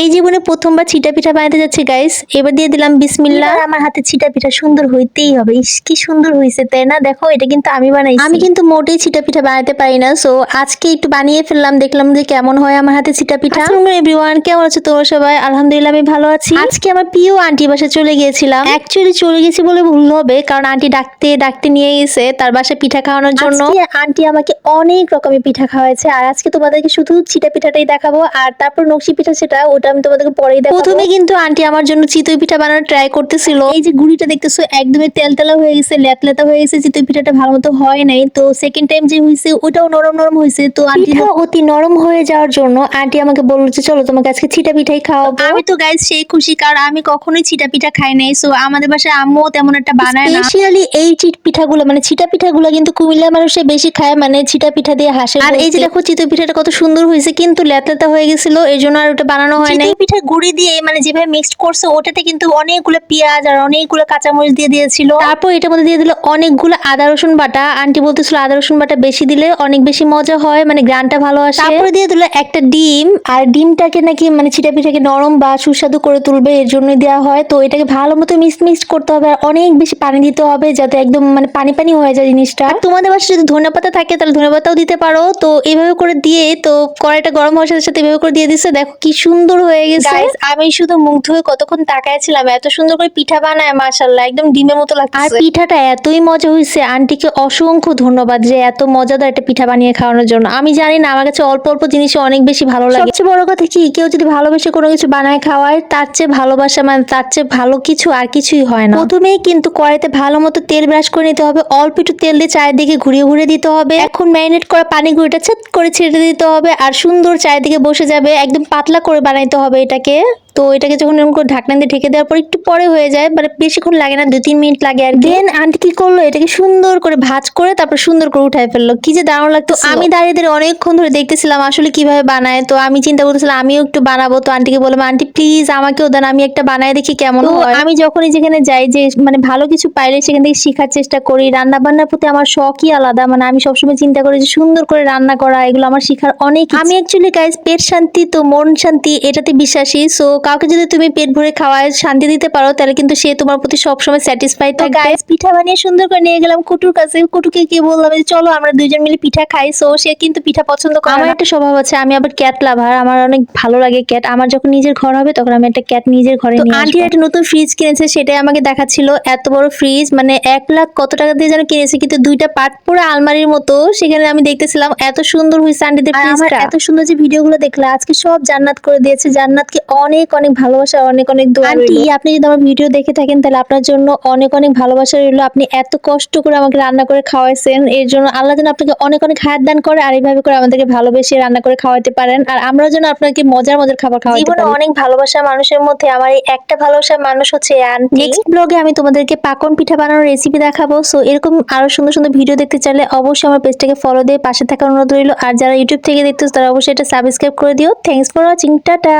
এই জীবনে প্রথমবার ছিটা পিঠা বানাতে যাচ্ছি গাইস এবার দিয়ে দিলাম বিসমিল্লা আমার হাতে ছিটা পিঠা সুন্দর হইতেই হবে। ইস কি সুন্দর হয়েছে তাই না? দেখো এটা কিন্তু আমি বানাই আমি কিন্তু মোটেই ছিটা পিঠা বানাতে পারি না সো আজকে একটু বানিয়ে ফেললাম দেখলাম যে কেমন হয় আমার হাতে ছিটা পিঠা। এভরিওয়ান কেমন আছো তোমরা সবাই? আলহামদুলিল্লাহ আমি ভালো আছি। আজকে আমার প্রিয় আন্টি বাসায় চলে গিয়েছিলাম। অ্যাকচুয়ালি চলে গেছি বলে ভুল হবে কারণ আন্টি ডাকতে ডাকতে নিয়ে গেছে তার বাসায় পিঠা খাওয়ানোর জন্য। আন্টি আমাকে অনেক রকমের পিঠা খাওয়াইছে আর আজকে তোমাদেরকে শুধু চিটা পিঠাটাই দেখাবো আর তারপর নকশি পিঠা সেটা ওটা আমি তোমাদেরকে পরেই দেখাবো। প্রথমে কিন্তু আন্টি আমার জন্য চিতই পিঠা বানানোর ট্রাই করতেছিল। এই যে গুড়িটা দেখতেছো একদমই তেলতেলা হয়ে গেছে লেতলেতা হয়ে গেছে চিতই পিঠাটা ভালো মতো হয় নাই। তো সেকেন্ড টাইম যে হয়েছে ওটাও নরম নরম হয়েছে তো আন্টি অতি নরম হয়ে যাওয়ার জন্য আন্টি আমাকে বলল যে চলো তোমাকে আজকে ছিটা পিঠাই খাওয়াবো। আমি তো গাইজ সেই খুশি কারণ আমি কখনোই ছিটা পিঠা খাই নাই। সো আমাদের বাসায় আম্মু তেমন একটা বানায় না। স্পেশালি এই চিট পিঠাগুলো মানে ছিটা পিঠাগুলো কিন্তু কুমিল্লা মানুষে বেশি খায় মানে ছিটা পিঠা দিয়ে হাসে আর এই যে দেখো চিতই পিঠাটা কত সুন্দর হয়েছে কিন্তু লেতলেতা হয়ে গেছিল এই জন্য আর ওটা বানানো হয় নাই। পিঠা গুড়ি দিয়ে মানে যেভাবে মিক্সড করছে ওটাতে কিন্তু অনেকগুলো পেঁয়াজ আর অনেকগুলো কাঁচামরিচ দিয়ে দিয়েছিল। তারপর এটার মধ্যে দিয়ে দিল অনেকগুলো আদা রসুন বাটা। আন্টি বলতেছিল আদা রসুন বাটা বেশি দিলে অনেক বেশি মজা হয় মানে গ্রানটা ভালো আসে। তারপরে দিয়ে দিল একটা ডিম আর ডিমটাকে নাকি মানে চিটা পিঠাকে নরম বা সুস্বাদু করে তুলবে এর জন্য দেওয়া হয়। তো এটাকে ভালো মতো মিক্স মিক্স করতে হবে আর অনেক বেশি পানি দিতে হবে যাতে একদম মানে পানি পানি হয়ে যায় জিনিসটা। তোমাদের বাসায় যদি ধনে পাতা থাকে তাহলে ধনে পাতাও দিতে পারো। তো এইভাবে করে দিয়ে তো কড়াইটা গরম হওয়ার সাথে সাথে এভাবে করে দিয়ে দিচ্ছে। দেখো কি সুন্দর হয়ে গেছে। আমি শুধু মুগ্ধ হয়ে কতক্ষণ তাকাইছিলাম এত সুন্দর করে পিঠা বানায় মাশাল্লাহ একদম ডিমের মতো লাগছে আর পিঠাটা এতই মজা হয়েছে আন্টিকে অসংখ্য ধন্যবাদ যে এত মজাদার একটা পিঠা বানিয়ে খাওয়ানোর জন্য। আমি জানি না আমার কাছে অল্প অল্প জিনিস অনেক বেশি ভালো লাগে। সবচেয়ে বড় কথা কি কেউ যদি ভালোবেসে কোনো কিছু বানায় খাওয়ায় তার চেয়ে ভালোবাসা মানে তার চেয়ে ভালো কিছু আর কিছুই হয় না। প্রথমেই কিন্তু কড়াইতে ভালো মতো তেল ব্রাশ করে নিতে হবে অল্প একটু তেল দিয়ে চারিদিকে ঘুরিয়ে ঘুরিয়ে দিতে হবে। এখন ম্যারিনেট করা পানি গুঁড়িটা ছেদ করে ছেড়ে দিতে হবে আর সুন্দর চারিদিকে বসে যাবে একদম পাতলা করে বানাইতে হবে এটাকে। তো এটাকে যখন এরকম করে ঢাকনা দিয়ে ঢেকে দেওয়ার পর একটু পরে হয়ে যায় মানে বেশিক্ষণ লাগে না দু তিন মিনিট লাগে আর দেন আন্টি কি করল? এটাকে সুন্দর করে ভাজ করে তারপর সুন্দর করে উঠায় ফেলল। কি যে দারুণ লাগতো। আমি দাঁড়িয়ে দাঁড়িয়ে অনেকক্ষণ ধরে দেখতেছিলাম আসলে কীভাবে বানায়। তো আমি চিন্তা করতেছিলাম আমিও একটু বানাবো। তো আন্টিকে বললাম আন্টি প্লিজ আমাকেও দেন আমি একটা বানায় দেখি কেমন আমি যখনই যেখানে যাই যে মানে ভালো কিছু পাইলে সেখান থেকে শেখার চেষ্টা করি। রান্না বান্নার প্রতি আমার শখই আলাদা। মানে আমি সবসময় চিন্তা করি যে সুন্দর করে রান্না করা এগুলো আমার শেখার অনেক আমি অ্যাকচুয়ালি গাইজ পেট শান্তি তো মন শান্তি এটাতে বিশ্বাসী। সো কাউকে যদি তুমি পেট ভরে খাওয়ায় শান্তি দিতে পারো তাহলে কিন্তু সে তোমার প্রতি সবসময় স্যাটিসফাইড থাকে গাইজ পিঠা বানিয়ে সুন্দর করে নিয়ে গেলাম কুটুর কাছে। কুটুকে কি বললাম যে চলো আমরা দুইজন মিলে পিঠা খাই। সো সে কিন্তু পিঠা পছন্দ করে আমার একটা স্বভাব আছে আমি আবার ক্যাট লাভার আমার অনেক ভালো লাগে ক্যাট আমার যখন নিজের ঘর হবে তখন আমি একটা ক্যাট নিজের ঘরে নিয়ে আন্টি একটা নতুন ফ্রিজ কিনেছে সেটাই আমাকে দেখাচ্ছিল। এত বড় ফ্রিজ মানে এক লাখ কত টাকা দিয়ে যেন কিনেছে কিন্তু দুইটা পার্ট পুরো আলমারির মতো। সেখানে আমি দেখতেছিলাম এত সুন্দর হয়েছে আন্টিদের ফ্রিজটা এত সুন্দর যে ভিডিওগুলো দেখলে আজকে সব জান্নাত করে দিয়েছে। জান্নাতকে অনেক অনেক ভালোবাসা অনেক অনেক দোয়া আন্টি আপনি যদি আমার ভিডিও দেখে থাকেন তাহলে আপনার জন্য অনেক অনেক ভালোবাসা রইল। আপনি এত কষ্ট করে আমাকে রান্না করে খাওয়াইছেন। এর জন্য আল্লাহ যেন আপনাকে অনেক অনেক হায়াত দান করে আর এইভাবে করে আমাদেরকে ভালোবেসে রান্না করে খাওয়াতে পারেন। আর আমরা যেন আপনাকে মজার মজার খাবার খাওয়াতে জীবনে অনেক ভালোবাসা মানুষের মধ্যে। আমার এই একটা ভালোবাসার মানুষ হচ্ছে আন্টি। নেক্সট ব্লগে আমি তোমাদেরকে পাকন পিঠা বানানোর রেসিপি দেখাবো। সো এরকম আরও সুন্দর সুন্দর ভিডিও দেখতে চাইলে অবশ্যই আমার পেজটাকে ফলো দিয়ে পাশে থাকার অনুরোধ রইল। আর যারা ইউটিউব থেকে দেখতেছো তারা অবশ্যই এটা সাবস্ক্রাইব করে দিও। Thanks for watching tata!